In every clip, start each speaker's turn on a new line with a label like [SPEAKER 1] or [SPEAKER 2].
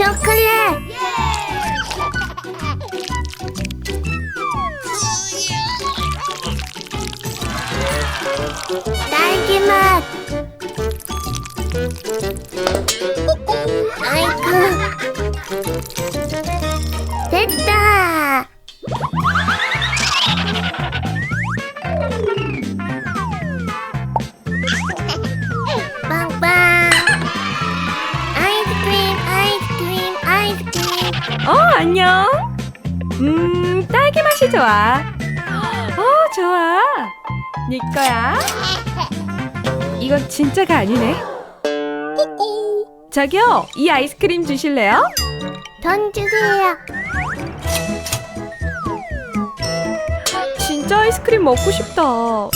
[SPEAKER 1] 초콜릿. 딸기 맛. 아이고.
[SPEAKER 2] 음, 딸기 맛이 좋아. 어, 좋아. 네 거야. 이건 진짜가 아니네. 저기요, 이 아이스크림 주실래요?
[SPEAKER 1] 돈 주세요.
[SPEAKER 2] 진짜 아이스크림 먹고 싶다.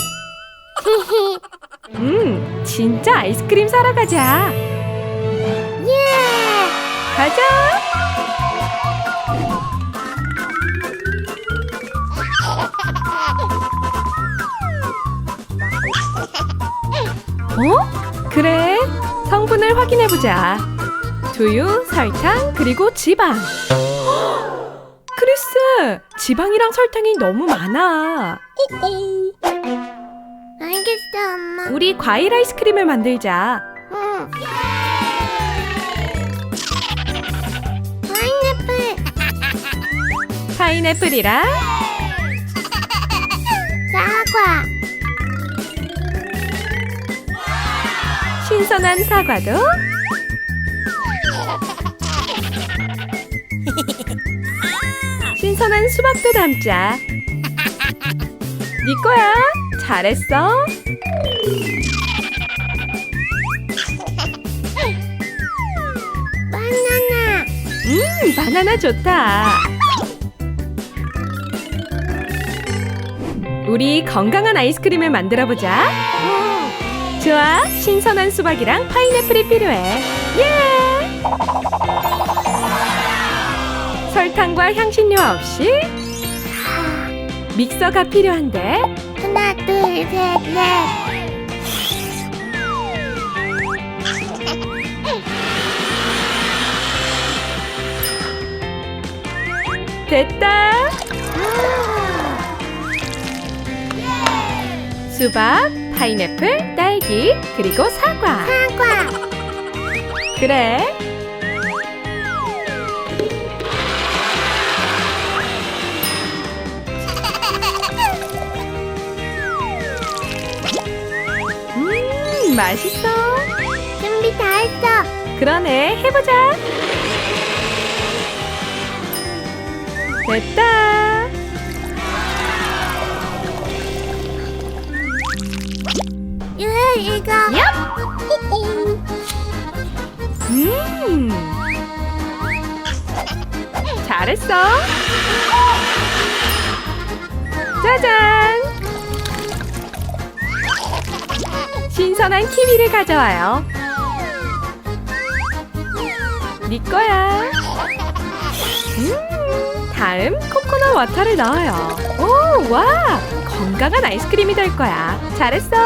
[SPEAKER 2] 음, 진짜 아이스크림 사러 가자.
[SPEAKER 1] 예!
[SPEAKER 2] 가자. 어? 그래. 성분을 확인해 보자. 두유, 설탕, 그리고 지방. 헉! 크리스, 지방이랑 설탕이 너무 많아.
[SPEAKER 1] 알겠어, 엄마.
[SPEAKER 2] 우리 과일 아이스크림을 만들자.
[SPEAKER 1] 응. 파인애플,
[SPEAKER 2] 파인애플이랑
[SPEAKER 1] 사과,
[SPEAKER 2] 신선한 사과도. 신선한 수박도 담자. 네 거야. 잘했어.
[SPEAKER 1] 바나나.
[SPEAKER 2] 음 바나나 좋다. 우리 건강한 아이스크림을 만들어 보자.
[SPEAKER 1] 응.
[SPEAKER 2] 좋아. 신선한 수박이랑 파인애플이 필요해. 예! 설탕과 향신료 없이 믹서가 필요한데.
[SPEAKER 1] 하나, 둘, 셋, 넷.
[SPEAKER 2] 됐다. 수박, 파인애플, 딸기, 그리고 사과.
[SPEAKER 1] 사과.
[SPEAKER 2] 그래. 음 맛있어.
[SPEAKER 1] 준비 다 했어.
[SPEAKER 2] 그러네. 해보자. 됐다
[SPEAKER 1] 예, 이거.
[SPEAKER 2] 음. 잘했어. 짜잔! 신선한 키위를 가져와요. 네 거야. 음 다음 코코넛 워터를 넣어요. 오 와! 건강한 아이스크림이 될 거야. 잘했어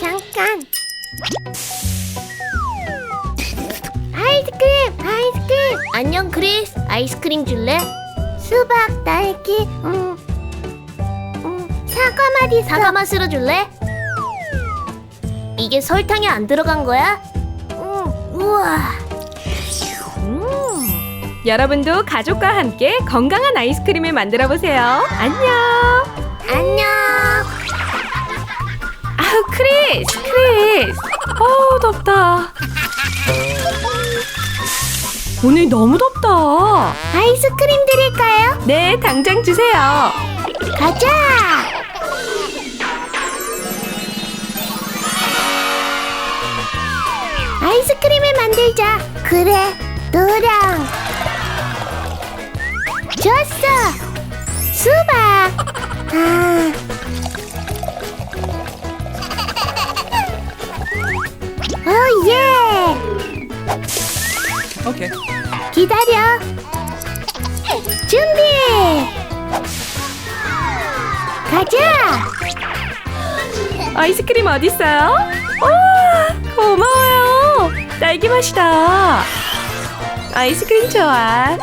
[SPEAKER 1] 잠깐. 아이스크림, 아이스크림. 안녕, 크리스. 아이스크림 줄래? 수박, 딸기, 음, 음, 사과 맛 있어. 사과 맛으로 줄래? 이게 설탕이 안 들어간 거야? 응. 우와.
[SPEAKER 2] 음, 여러분도 가족과 함께 건강한 아이스크림을 만들어 보세요. 안녕.
[SPEAKER 1] 안녕.
[SPEAKER 2] 아우 크리스, 크리스. 어우 덥다. 오늘 너무 덥다.
[SPEAKER 1] 아이스크림 드릴까요?
[SPEAKER 2] 네, 당장 주세요.
[SPEAKER 1] 가자. 아이스크림을 만들자. 그래, 너랑. 좋았어. 수박. 아. 오 예.
[SPEAKER 3] Okay.
[SPEAKER 1] 기다려. 준비. 가자.
[SPEAKER 2] 아이스크림 어딨어요? 와, 고마워요. 딸기 맛이다. 아이스크림 좋아.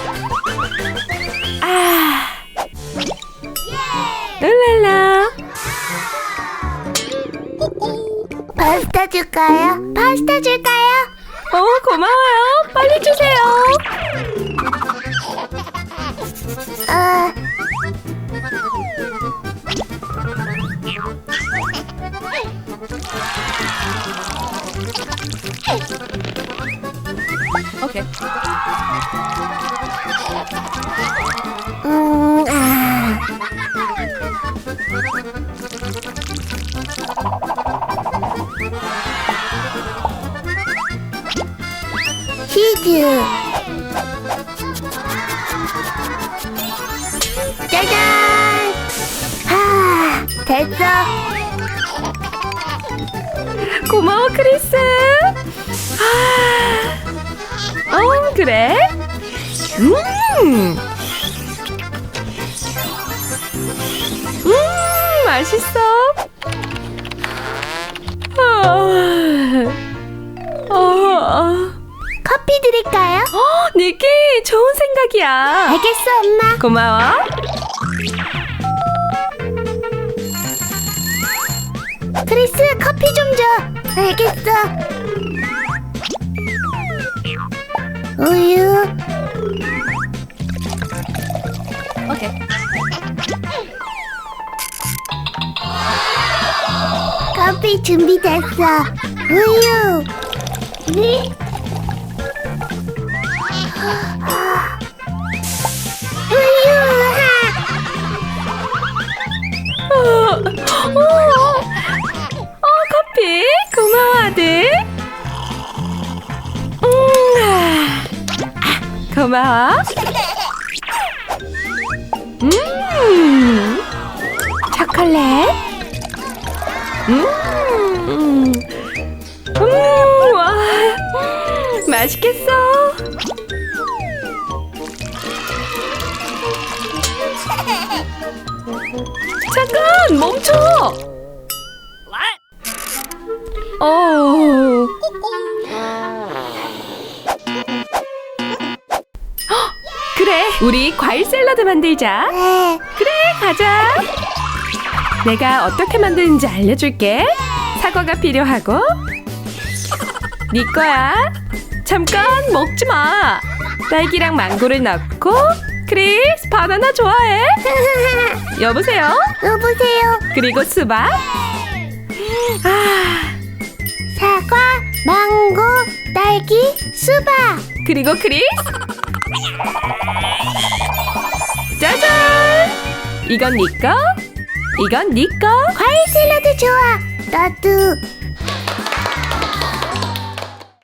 [SPEAKER 2] 아, 랄랄라.
[SPEAKER 1] 파스타 줄까요? 파스타 줄까요?
[SPEAKER 2] 어, 고마워요. 빨리 주세요.
[SPEAKER 1] 아.
[SPEAKER 2] 오케이.
[SPEAKER 1] 음, 아. 치즈. 짜잔. 아, 됐어.
[SPEAKER 2] 고마워, 크리스. 아, 어, 그래? 음. 음, 맛있어. 아, 어,
[SPEAKER 1] 커피 드릴까요?
[SPEAKER 2] 어, 니키, 좋은 생각이야.
[SPEAKER 1] 알겠어, 엄마.
[SPEAKER 2] 고마워.
[SPEAKER 1] 크리스, 커피 좀 줘. 알겠어. 우유.
[SPEAKER 2] 오케이.
[SPEAKER 1] 커피 준비됐어. 우유. 네. 우유.
[SPEAKER 2] 고마워. 음, 초콜릿. 음, 음, 와, 맛있겠어. 잠깐 멈춰. 어. 우리 과일 샐러드 만들자.
[SPEAKER 1] 네.
[SPEAKER 2] 그래, 가자. 내가 어떻게 만드는지 알려줄게. 사과가 필요하고. 네 거야. 잠깐 먹지 마. 딸기랑 망고를 넣고. 크리스, 바나나 좋아해? 여보세요?
[SPEAKER 1] 여보세요.
[SPEAKER 2] 그리고 수박. 아,
[SPEAKER 1] 사과, 망고, 딸기, 수박.
[SPEAKER 2] 그리고 크리스. 짜잔! 이건 네 거, 이건 네 거.
[SPEAKER 1] 과일 샐러드 좋아. 나도